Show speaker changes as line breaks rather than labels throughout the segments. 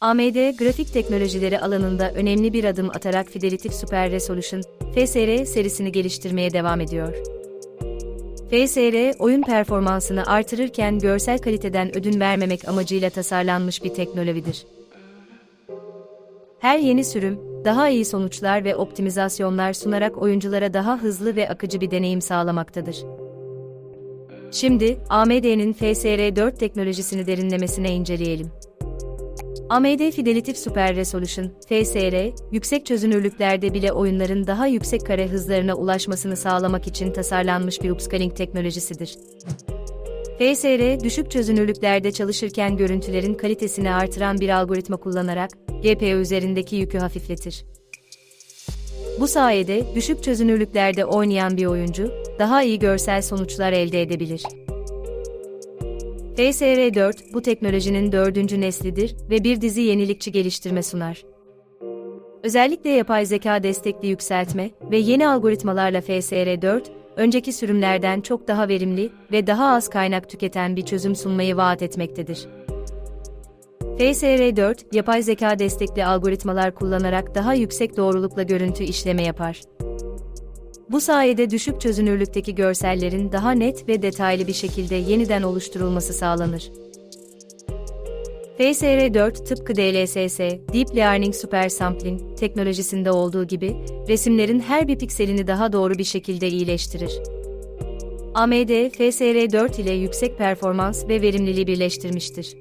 AMD grafik teknolojileri alanında önemli bir adım atarak Fidelity Super Resolution FSR serisini geliştirmeye devam ediyor. FSR, oyun performansını artırırken görsel kaliteden ödün vermemek amacıyla tasarlanmış bir teknolojidir. Her yeni sürüm, daha iyi sonuçlar ve optimizasyonlar sunarak oyunculara daha hızlı ve akıcı bir deneyim sağlamaktadır. Şimdi, AMD'nin FSR 4 teknolojisini derinlemesine inceleyelim. AMD Fidelity Super Resolution, FSR, yüksek çözünürlüklerde bile oyunların daha yüksek kare hızlarına ulaşmasını sağlamak için tasarlanmış bir upscaling teknolojisidir. FSR, düşük çözünürlüklerde çalışırken görüntülerin kalitesini artıran bir algoritma kullanarak, GPU üzerindeki yükü hafifletir. Bu sayede, düşük çözünürlüklerde oynayan bir oyuncu, daha iyi görsel sonuçlar elde edebilir. FSR4, bu teknolojinin dördüncü neslidir ve bir dizi yenilikçi geliştirme sunar. Özellikle yapay zeka destekli yükseltme ve yeni algoritmalarla FSR4, önceki sürümlerden çok daha verimli ve daha az kaynak tüketen bir çözüm sunmayı vaat etmektedir. FSR4, yapay zeka destekli algoritmalar kullanarak daha yüksek doğrulukla görüntü işleme yapar. Bu sayede düşük çözünürlükteki görsellerin daha net ve detaylı bir şekilde yeniden oluşturulması sağlanır. FSR4 tıpkı DLSS, Deep Learning Super Sampling teknolojisinde olduğu gibi, resimlerin her bir pikselini daha doğru bir şekilde iyileştirir. AMD, FSR4 ile yüksek performans ve verimliliği birleştirmiştir.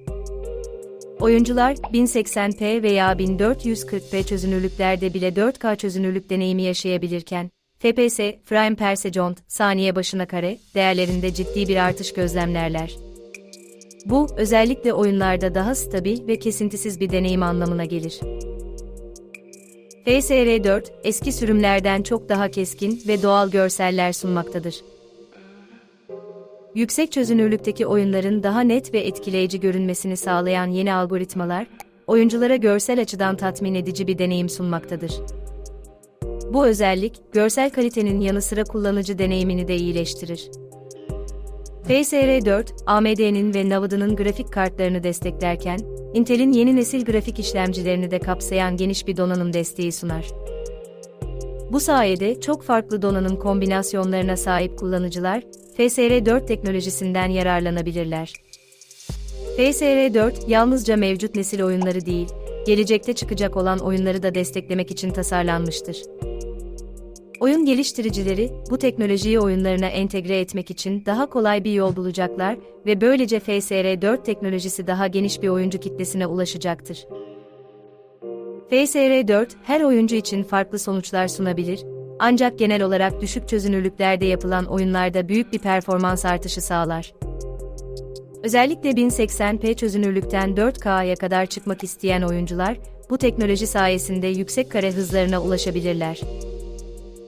Oyuncular 1080p veya 1440p çözünürlüklerde bile 4K çözünürlük deneyimi yaşayabilirken, FPS, frame per second, saniye başına kare, değerlerinde ciddi bir artış gözlemlerler. Bu, özellikle oyunlarda daha stabil ve kesintisiz bir deneyim anlamına gelir. FSR4, eski sürümlerden çok daha keskin ve doğal görseller sunmaktadır. Yüksek çözünürlükteki oyunların daha net ve etkileyici görünmesini sağlayan yeni algoritmalar, oyunculara görsel açıdan tatmin edici bir deneyim sunmaktadır. Bu özellik, görsel kalitenin yanı sıra kullanıcı deneyimini de iyileştirir. FSR4, AMD'nin ve Nvidia'nın grafik kartlarını desteklerken, Intel'in yeni nesil grafik işlemcilerini de kapsayan geniş bir donanım desteği sunar. Bu sayede çok farklı donanım kombinasyonlarına sahip kullanıcılar, FSR4 teknolojisinden yararlanabilirler. FSR4, yalnızca mevcut nesil oyunları değil, gelecekte çıkacak olan oyunları da desteklemek için tasarlanmıştır. Oyun geliştiricileri, bu teknolojiyi oyunlarına entegre etmek için daha kolay bir yol bulacaklar ve böylece FSR4 teknolojisi daha geniş bir oyuncu kitlesine ulaşacaktır. FSR4, her oyuncu için farklı sonuçlar sunabilir, ancak genel olarak düşük çözünürlüklerde yapılan oyunlarda büyük bir performans artışı sağlar. Özellikle 1080p çözünürlükten 4K'ya kadar çıkmak isteyen oyuncular, bu teknoloji sayesinde yüksek kare hızlarına ulaşabilirler.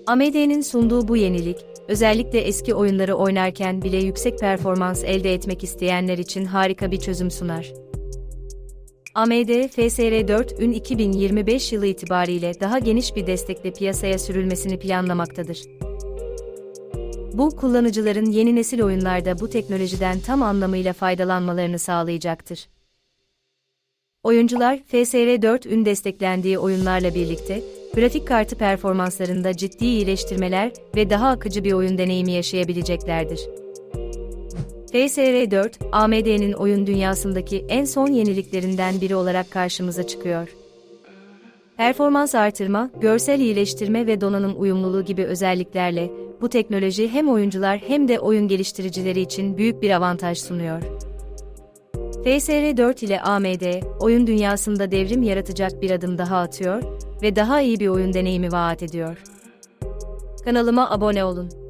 AMD'nin sunduğu bu yenilik, özellikle eski oyunları oynarken bile yüksek performans elde etmek isteyenler için harika bir çözüm sunar. AMD FSR4 ün 2025 yılı itibariyle daha geniş bir destekle piyasaya sürülmesini planlamaktadır. Bu, kullanıcıların yeni nesil oyunlarda bu teknolojiden tam anlamıyla faydalanmalarını sağlayacaktır. Oyuncular, FSR4 ün desteklendiği oyunlarla birlikte, grafik kartı performanslarında ciddi iyileştirmeler ve daha akıcı bir oyun deneyimi yaşayabileceklerdir. FSR4, AMD'nin oyun dünyasındaki en son yeniliklerinden biri olarak karşımıza çıkıyor. Performans artırma, görsel iyileştirme ve donanım uyumluluğu gibi özelliklerle, bu teknoloji hem oyuncular hem de oyun geliştiricileri için büyük bir avantaj sunuyor. FSR4 ile AMD, oyun dünyasında devrim yaratacak bir adım daha atıyor ve daha iyi bir oyun deneyimi vaat ediyor. Kanalıma abone olun.